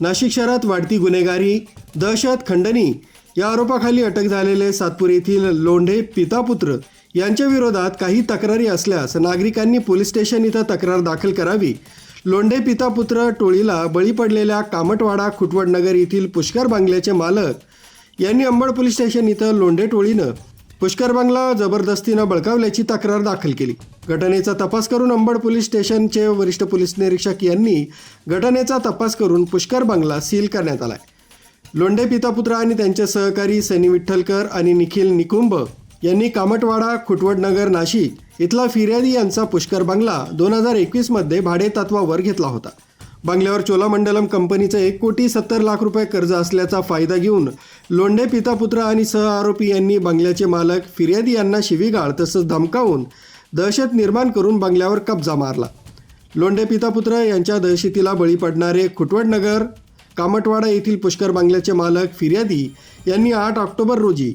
नाशिक शहरात वाढती गुन्हेगारी दहशत खंडणी या आरोपाखाली अटक झालेले सातपूर येथील लोंढे पितापुत्र यांच्या विरोधात काही तक्रारी असल्यास नागरिकांनी पोलीस स्टेशन इथं तक्रार दाखल करावी. लोंढे पितापुत्र टोळीला बळी पडलेल्या कामटवाडा खुटवडनगर येथील पुष्कर बांगल्याचे मालक यांनी अंबड पोलीस स्टेशन इथं लोंढे टोळीनं पुष्कर बांगला जबरदस्तीनं बळकावल्याची तक्रार दाखल केली. घटनेचा तपास करून अंबड पोलीस स्टेशनचे वरिष्ठ पोलीस निरीक्षक यांनी घटनेचा तपास करून पुष्कर बंगला सील करण्यात आलाय. लोंढे पितापुत्र आणि त्यांचे सहकारी सनी विठ्ठलकर आणि निखिल निकुंभ यांनी कामटवाडा खुटवडनगर नाशिक इथला फिर्यादी यांचा पुष्कर बंगला दोन हजार एकवीसमध्ये भाडेतत्वावर घेतला होता. बंगल्यावर चोलामंडलम कंपनीचं एक कोटी सत्तर लाख रुपये कर्ज असल्याचा फायदा घेऊन लोंढे पितापुत्र आणि सह आरोपी यांनी बंगल्याचे मालक फिर्यादी यांना शिवीगाळ तसंच धमकावून दहशत निर्माण करून बंगल्यावर कब्जा मारला. लोंढे पितापुत्र यांच्या दहशतीला बळी पडणारे खुटवडनगर कामटवाडा येथील पुष्कर बांगल्याचे मालक फिर्यादी यांनी आठ ऑक्टोबर रोजी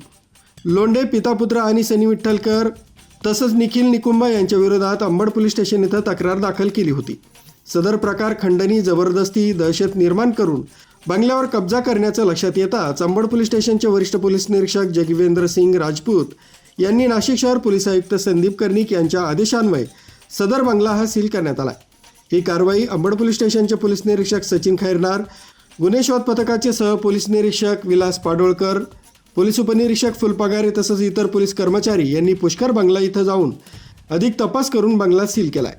लोंढे पितापुत्र आणि सनी विठ्ठलकर तसंच निखिल निकुंबा यांच्या विरोधात अंबड पोलीस स्टेशन इथं तक्रार दाखल केली होती. सदर प्रकार खंडणी जबरदस्ती दहशत निर्माण करून बंगल्यावर कब्जा करण्याचं लक्षात येताच अंबड पोलीस स्टेशनचे वरिष्ठ पोलीस निरीक्षक जगवेंद्र सिंग राजपूत यांनी नाशिक शहर पोलीस आयुक्त संदीप कर्णिक यांच्या आदेशान्वये सदर बंगला हा सील करण्यात आला. ही कारवाई अंबड पोलीस स्टेशनचे पोलीस निरीक्षक सचिन खैरनार गुन्हे शोध पथकाचे सह पोलीस निरीक्षक विलास पाडोळकर पोलीस उपनिरीक्षक फुलपागारे तसंच इतर पोलीस कर्मचारी यांनी पुष्कर बंगला इथं जाऊन अधिक तपास करून बंगला सील केलाय.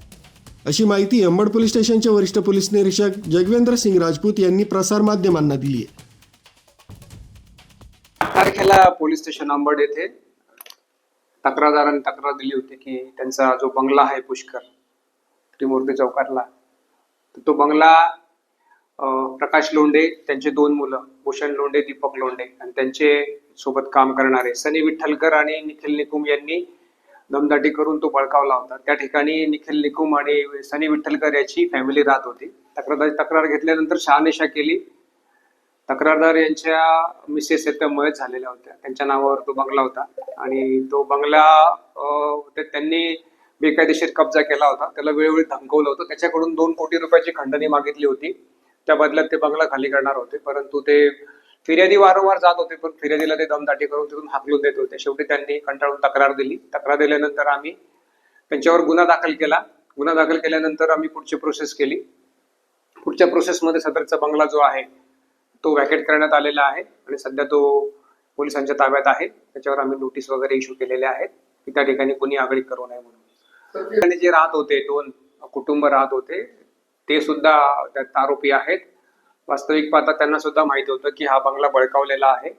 अशी माहिती अंबड पोलीस स्टेशनचे वरिष्ठ पोलीस निरीक्षक जगवेंद्र सिंग राजपूत यांनी प्रसारमाध्यमांना दिली आहे तारखेला पोलीस स्टेशन अंबड येथे. तक्रारदारांनी तक्रार दिली होती की त्यांचा जो बंगला आहे पुष्कर त्रिमूर्ती चौकातला तो बंगला प्रकाश लोंढे त्यांचे दोन मुलं भूषण लोंढे दीपक लोंढे आणि त्यांचे सोबत काम करणारे सनी विठ्ठलकर आणि निखिल निकुम यांनी दमदाटी करून तो बळकावला होता. त्या ठिकाणी निखिल निकुम आणि सनी विठ्ठलकर याची फॅमिली राहत होती. तक्रार तक्रार घेतल्यानंतर शहानिशा केली. तक्रारदार यांच्या मिसेस आहेत त्या मयत झालेल्या होत्या. त्यांच्या नावावर तो बंगला होता. आणि तो बंगला ते त्यांनी बेकायदेशीर कब्जा केला होता. त्याला वेळोवेळी धमकवलं होतं. त्याच्याकडून दोन कोटी रुपयाची खंडणी मागितली होती. त्या बदल्यात ते बंगला खाली करणार होते. परंतु ते फिर्यादी वारंवार जात होते पण फिर्यादीला ते दमदाटी करून तिथून हाकलून देत होते. शेवटी त्यांनी कंटाळून तक्रार दिली. तक्रार दिल्यानंतर आम्ही त्यांच्यावर गुन्हा दाखल केला. गुन्हा दाखल केल्यानंतर आम्ही पुढची प्रोसेस केली. पुढच्या प्रोसेसमध्ये सदरचा बंगला जो आहे तो वॅकेट करण्यात आलेला आहे. आणि सध्या तो पोलिसांच्या ताब्यात आहे. त्याच्यावर आम्ही नोटीस वगैरे इश्यू केलेल्या आहेत. की त्या ठिकाणी कोणी आगळी करू नये म्हणून. ठिकाणी जे राहत होते दोन कुटुंब राहत होते ते सुद्धा त्यात आरोपी आहेत. वास्तविक पाहता त्यांना सुद्धा माहिती होतं की हा बंगला बळकावलेला आहे.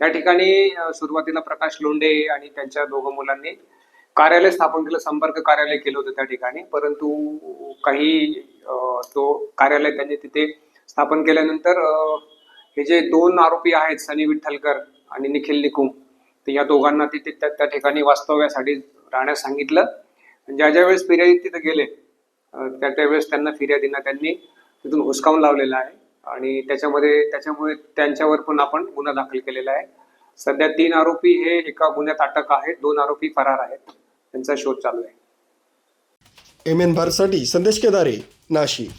त्या ठिकाणी सुरुवातीला प्रकाश लोंढे आणि त्यांच्या दोघं मुलांनी कार्यालय स्थापन केलं संपर्क कार्यालय केलं होतं त्या ठिकाणी. परंतु काही तो कार्यालय त्यांनी तिथे स्थापन केल्यानंतर हे जे दोन आरोपी आहेत सनी विठ्ठलकर आणि निखिल निकुम तर या दोघांना तिथे त्या ठिकाणी वास्तव्यासाठी राहण्यास सांगितलं. आणि ज्या ज्या वेळेस फिर्यादी तिथे गेले त्या त्यावेळेस त्यांना फिर्यादींना त्यांनी तिथून हुसकावून लावलेला आहे. आणि त्याच्यामध्ये त्याच्यामुळे त्यांच्यावर पण आपण गुन्हा दाखल केलेला आहे. सध्या तीन आरोपी हे एका गुन्ह्यात अटक आहेत. दोन आरोपी फरार आहेत. त्यांचा शोध चालू आहे. एम एन भारसाठी संदेश केदारे नाशिक.